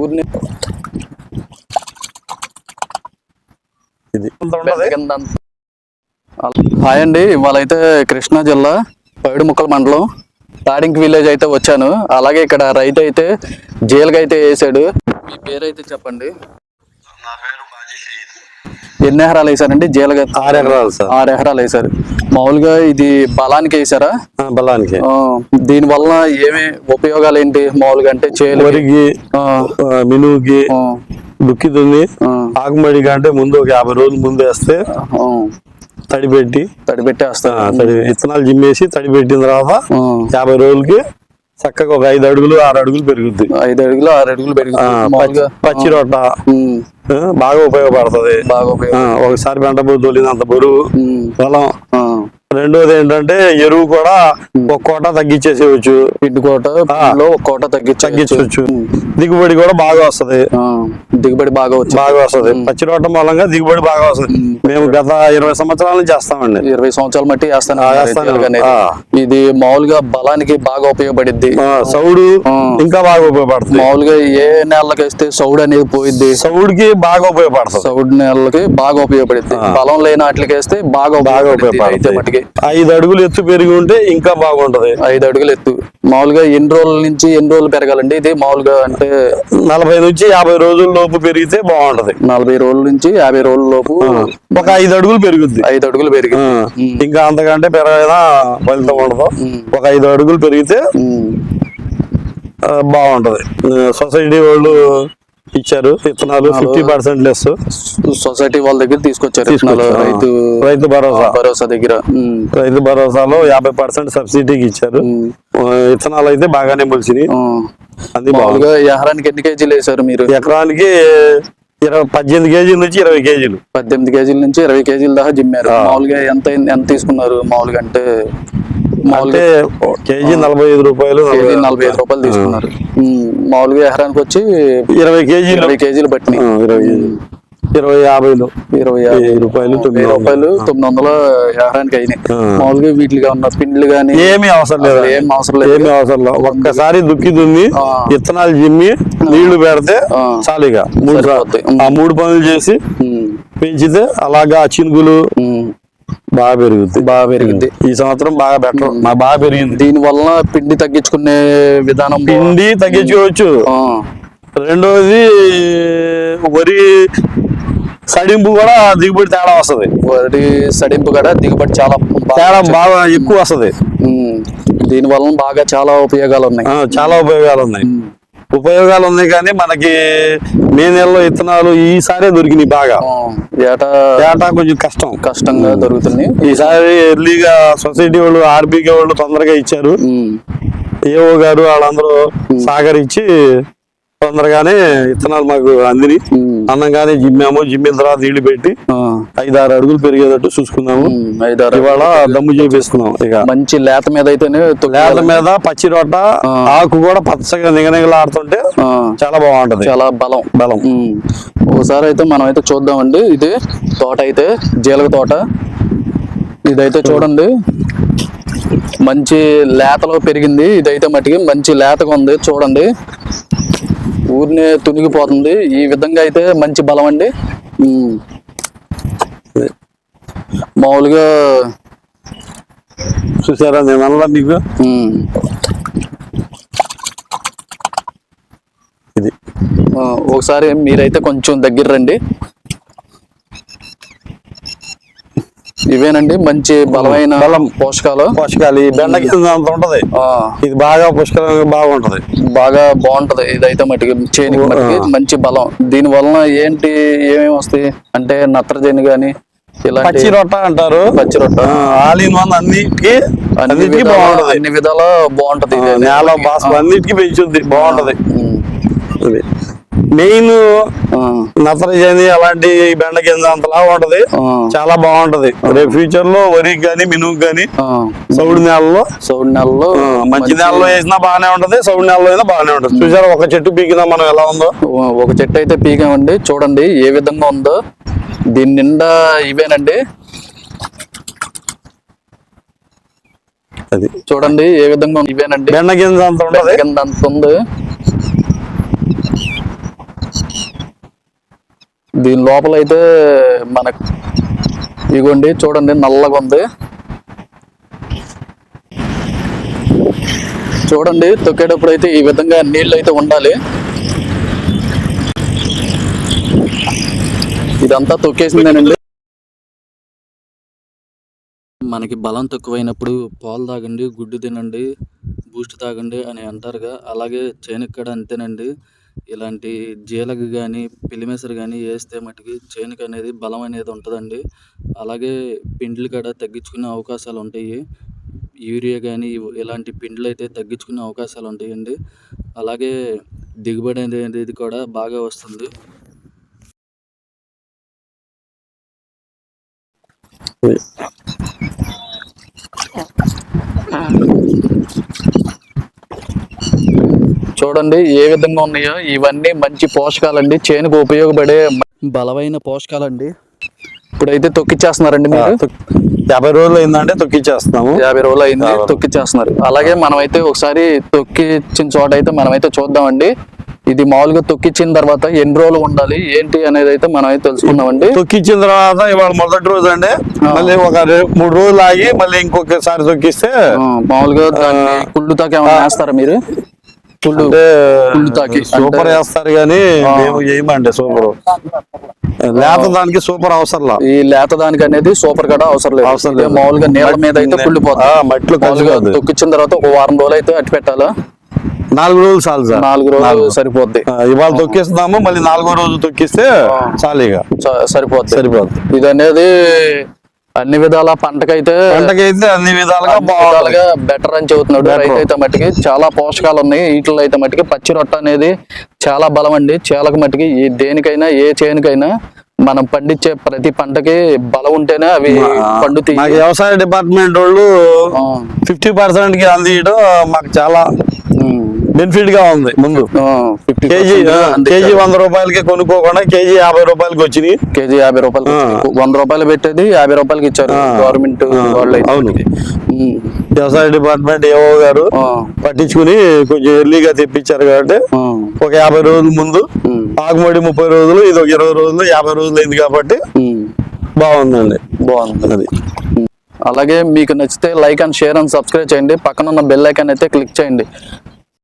ఊరిని ఇది. హాయ్ అండి ఇవాళ అయితే కృష్ణా జిల్లా పైడుముక్కల మండలం తాడింక్ విలేజ్ అయితే వచ్చాను. అలాగే ఇక్కడ రైతు అయితే జీలక అయితే వేసాడు మీ పేరు అయితే చెప్పండి. ఎన్ని ఎకరాలు వేసారండి? జీలక ఆరు ఎకరాలు సార్. ఆరు ఎకరాలు వేసారు. మామూలుగా ఇది బలానికి వేసారా? బలానికి. దీని వల్ల ఏమి ఉపయోగాలు ఏంటి? మామూలుగా అంటే వరికి ఆ, మినువుకి దుక్కితుంది. ఆకుమడిగా అంటే ముందు ఒక యాభై రోజులు ముందు వేస్తే తడి పెట్టి తడి ఆ, పెట్టేస్తారు తడి విత్తనాలు జిమ్మేసి తడి పెట్టిన తర్వాత యాభై రోజులకి చక్కగా ఒక ఐదు అడుగులు ఆరు అడుగులు పెరుగుద్ది. ఐదు అడుగులు ఆరు అడుగులు పెరుగుతుంది పచ్చి మామూలుగా పచ్చి రొట్ట ఉమ్, ఆ, బాగా ఉపయోగపడుతుంది. బాగా ఉపయోగం ఒకసారి పెంట తోలినంత బరువు పొలం రెండోది ఏంటంటే ఎరువు కూడా ఒక కోట తగ్గించేసేయచ్చు. కోట ఒక కోట తగ్గించచ్చు. తగ్గించవచ్చు దిగుబడి కూడా బాగా వస్తది. దిగుబడి బాగా వచ్చింది బాగా వస్తది. పచ్చి రోడ్డం మూలంగా దిగుబడి బాగా వస్తుంది. మేము గత ఇరవై సంవత్సరాల నుంచి చేస్తామండి. ఇరవై సంవత్సరాల మట్టి. ఆ. ఇది మామూలుగా బలానికి బాగా ఉపయోగపడిద్ది. సౌడు. ఇంకా బాగా ఉపయోగపడుతుంది. మామూలుగా ఏ నెలకి వేస్తే సౌడ్ అనేది పోయిద్ది సౌడుకి బాగా ఉపయోగపడుతుంది. సౌడ్ నెలలకి బాగా ఉపయోగపడిద్ది. బలం లేని వాటికి వేస్తే బాగా బాగా ఉపయోగపడుతుంది. ఐదు అడుగులు ఎత్తు పెరిగి ఉంటే ఇంకా బాగుంటది. ఐదు అడుగులు ఎత్తు. మామూలుగా ఎన్ని రోజుల నుంచి ఎన్ని రోజులు పెరగాలండి ఇది? మామూలుగా అంటే నలభై నుంచి యాభై రోజుల లోపు పెరిగితే బాగుంటది. నలభై రోజుల నుంచి యాభై రోజుల లోపు ఒక ఐదు అడుగులు పెరుగుద్ది. ఐదు అడుగులు పెరిగి. ఇంకా అంతకంటే పెరగైనా ఫలితం ఉండదు. ఒక ఐదు అడుగులు పెరిగితే బాగుంటది. సొసైటీ వాళ్ళు ఇచ్చారు. విత్తనాలు ఫిఫ్టీ పర్సెంట్ లెస్. సొసైటీ వాళ్ళ దగ్గర తీసుకొచ్చారు విత్తనాలు. రైతు రైతు భరోసా. భరోసా దగ్గర. రైతు భరోసాలో యాభై పర్సెంట్ సబ్సిడీకి ఇచ్చారు. విత్తనాలు అయితే బాగానే మొలిచినాయి. అది మామూలుగా ఎకరానికి ఎన్ని కేజీలు వేసారు మీరు? ఎకరానికి ఇరవై పద్దెనిమిది కేజీల నుంచి ఇరవై కేజీలు. పద్దెనిమిది కేజీల నుంచి ఇరవై కేజీల దాకా జిమ్మారు. మామూలుగా ఎంత ఎంత తీసుకున్నారు? మామూలుగా అంటే మామూలుగా కేజీ నలభై ఐదు రూపాయలు కేజీ నలభై ఐదు రూపాయలు తీసుకున్నారు. మామూలుగా ఎకరానికి వచ్చి ఇరవై కేజీలు. ఇరవై కేజీలు పట్టినాయి ఇరవై కేజీలు. ఇరవై యాభైలు. ఇరవై యాభై రూపాయలు తొమ్మిది. రూపాయలు? తొమ్మిది వందల ఎకరానికి అయినాయి. మామూలుగా వీటిగా ఉన్న పిండ్లు గానీ ఏమీ అవసరం లేదు? ఏం అవసరం లేదు. ఏమీ అవసరం లేదు. ఒక్కసారి దుక్కి దున్ని. విత్తనాలు జిమ్మి నీళ్ళు పెడితే ఆ. చాలు ఇక మూడు. ఆ మూడు పనులు చేసి. పెంచితే అలాగా ఆ చినుకులు. బాగా పెరుగుద్ది. బాగా పెరిగింది ఈ సంవత్సరం బాగా బెటర్ బాగా పెరిగింది. దీని వలన పిండి తగ్గించుకునే విధానం పిండి తగ్గించుకోవచ్చు. రెండోది వరి సడింపు కూడా దిగుబడి తేడా వస్తది. వరి సడింపు కూడా దిగుబడి చాలా తేడా బాగా ఎక్కువ వస్తది. దీని వలన బాగా చాలా ఉపయోగాలు ఉన్నాయి. చాలా ఉపయోగాలు ఉన్నాయి. ఉపయోగాలు ఉన్నాయి కానీ మనకి మే నెలలో విత్తనాలు ఈసారే దొరికినాయి బాగా. ఏటా ఏటా కొంచెం కష్టం. కష్టంగా దొరుకుతున్నాయి. ఈసారి ఎర్లీగా సొసైటీ వాళ్ళు ఆర్బీకే వాళ్ళు తొందరగా ఇచ్చారు. ఏఓ గారు వాళ్ళందరూ సహకరించి తొందరగానే విత్తనాలు మాకు అందిని. ఉమ్. అన్నంగానే జిమ్మాము జిమ్మిన తర్వాత నీళ్ళు పెట్టి ఆ, ఐదు ఆరు అడుగులు పెరిగేటట్టు చూసుకున్నాము. ఐదారు ఇవాళ దమ్ము చేపేసుకున్నాం ఇక. మంచి లేత మీద అయితేనే తొక్కేయాలి. లేత మీద పచ్చి రొట్ట ఆకు కూడా పచ్చగా నిగనిగలాడుతుంటే చాలా బాగుంటది. చాలా బలం. బలం. ఒకసారి అయితే మనం అయితే చూద్దామండి. ఇది తోట అయితే జీలక తోట. ఇదైతే చూడండి. మంచి లేతలో పెరిగింది. ఇదైతే మట్టికి మంచి లేతగా ఉంది. చూడండి. ఊరినే తునిగిపోతుంది. ఈ విధంగా అయితే మంచి బలం అండి. మామూలుగా చూసారా నేను మీకు ఉమ్, ఇది. ఒకసారి మీరైతే కొంచెం దగ్గర రండి. ఇవేనండి? మంచి బలమైన బలం. పోషకాలు? పోషకాలు. ఈ బెండ కింద అంత ఉంటది. ఆ, ఇది బాగా పుష్కలంగా బాగుంటది. బాగా బాగుంటది. ఇదైతే మటుకి చేనికి మటుకి మంచి బలం. దీని వలన ఏంటి ఏమేమి వస్తాయి? అంటే నత్రజని గాని పచ్చి రొట్ట అంటారు. పచ్చి రొట్ట. ఆల్ ఇన్ వన్ అన్నిటికి అన్ని అన్నిటికీ బాగుంటది. అన్ని విధాల బాగుంటది. నేల బాస్ప అన్నిటికీ పెంచుద్ది బాగుంటది. మెయిన్ నత్రజని అలాంటి బెండ కింద అంతలా ఉంటది. చాలా బాగుంటది. రేపు ఫ్యూచర్లో వరికి గాని మినుగు గాని. సౌడు నేలలో సౌడు నెలలో మంచి నేలలో వేసినా బాగానే ఉంటది సౌడు నేలలో అయినా బాగానే ఉంటది. చూసారా ఒక చెట్టు పీకినా మనం ఎలా ఉందో? ఒక చెట్టు అయితే పీకామండి. చూడండి ఏ విధంగా ఉందో. దీని నిండా ఇవేనండి. అది. చూడండి ఏ విధంగా. ఇవేనండి. బెండ కింద అంత ఉంటది. కింద అంత ఉంది. దీని లోపల అయితే మన ఇగోండి చూడండి నల్లగా ఉంది. చూడండి తొక్కేటప్పుడు అయితే ఈ విధంగా నీళ్ళు అయితే ఉండాలి. ఇదంతా తొక్కేసిందేనండి. మనకి బలం తక్కువైనప్పుడు పాలు తాగండి గుడ్డు తినండి బూస్ట్ తాగండి అని అంటారుగా. అలాగే చేనుక్కడ అంతేనండి. ఇలాంటి జీలకి కానీ పిలిమెసరు కానీ వేస్తే మటుకి చేనుకు అనేది బలం అనేది ఉంటుందండి. అలాగే పిండ్లు కూడా తగ్గించుకునే అవకాశాలు ఉంటాయి. యూరియా కానీ ఇలాంటి పిండ్లు అయితే తగ్గించుకునే అవకాశాలు ఉంటాయండి. అలాగే దిగుబడి అనేది కూడా బాగా వస్తుంది. చూడండి ఏ విధంగా ఉన్నాయో ఇవన్నీ మంచి పోషకాలండి. చేనుకు ఉపయోగపడే బలమైన పోషకాలండి. ఇప్పుడైతే తొక్కిచ్చేస్తున్నారండి మీరు? యాభై రోజులు అయిందంటే తొక్కిచ్చేస్తున్నాము. యాభై రోజులు అయింది తొక్కిచ్చేస్తున్నారు. అలాగే మనమైతే ఒకసారి తొక్కిచ్చిన చోట అయితే మనమైతే చూద్దామండి. ఇది మామూలుగా తొక్కిచ్చిన తర్వాత ఎన్ని రోజులు ఉండాలి ఏంటి అనేది అయితే మనం అయితే తెలుసుకుందామండి. తొక్కిచ్చిన తర్వాత ఇవాళ మొదటి రోజు అండి. మళ్ళీ ఒక మూడు రోజులు ఆగి మళ్ళీ ఇంకొకసారి తొక్కిస్తే మామూలుగా కుళ్ళు తాకి ఏమైనా వేస్తారా మీరు? సూపర్ వేస్తారు కానీ మేము చేయమండి సూపర్. లేత దానికి సూపర్ అవసరంలా. ఈ లేత దానికి అనేది సూపర్ కూడా అవసరం లేదు. అవసరం లేదు. మామూలుగా నీళ్ళ మీద అయితే మామూలుగా కలిసిపోద్ది. తొక్కిచ్చిన తర్వాత ఒక వారం రోజులు అయితే అట్టి పెట్టాలా? నాలుగు రోజులు చాలు సార్. నాలుగు రోజులు సరిపోద్ది. ఇవాళ తొక్కిస్తున్నాము మళ్ళీ నాలుగో రోజు తొక్కిస్తే చాలు ఇక. సరిపోద్ది. సరిపోద్ది. ఇది అనేది అన్ని విధాల పంటకైతే పంటకైతే అన్ని విధాలుగా విధాలుగా బెటర్ అని చెబుతున్నాడు. రైతు అయితే మట్టికి చాలా పోషకాలు ఉన్నాయి వీటిలో అయితే మట్టికి పచ్చి రొట్ట అనేది చాలా బలం అండి చేలకు మట్టికి ఈ దేనికైనా ఏ చేనుకైనా మనం పండించే ప్రతి పంటకి బలం ఉంటేనే అవి పండుతాయి. వ్యవసాయ డిపార్ట్మెంట్ వాళ్ళు ఫిఫ్టీ పర్సెంట్కి అందియడం మాకు చాలా బెనిఫిట్గా ఉంది ముందు. ఆ, 50% కేజీ. కేజీ వంద రూపాయలకి కొనుక్కోకుండా కేజీ యాభై రూపాయలకి వచ్చినాయి. కేజీ యాభై రూపాయలు వంద రూపాయలు పెట్టేది యాభై రూపాయలకి ఇచ్చారు. గవర్నమెంట్ అవును. వ్యవసాయ డిపార్ట్మెంట్ ఏవో గారు పట్టించుకుని కొంచెం ఎర్లీగా తెప్పించారు కాబట్టి ఒక యాభై రోజుల ముందు ఆకుమడి ముప్పై రోజులు ఇది ఒక ఇరవై రోజులు యాభై రోజులు అయింది కాబట్టి బాగుందండి. బాగుంది. అలాగే మీకు నచ్చితే like and share and subscribe చేయండి. పక్కన ఉన్న బెల్ ఐకాన్ అయితే క్లిక్ చేయండి.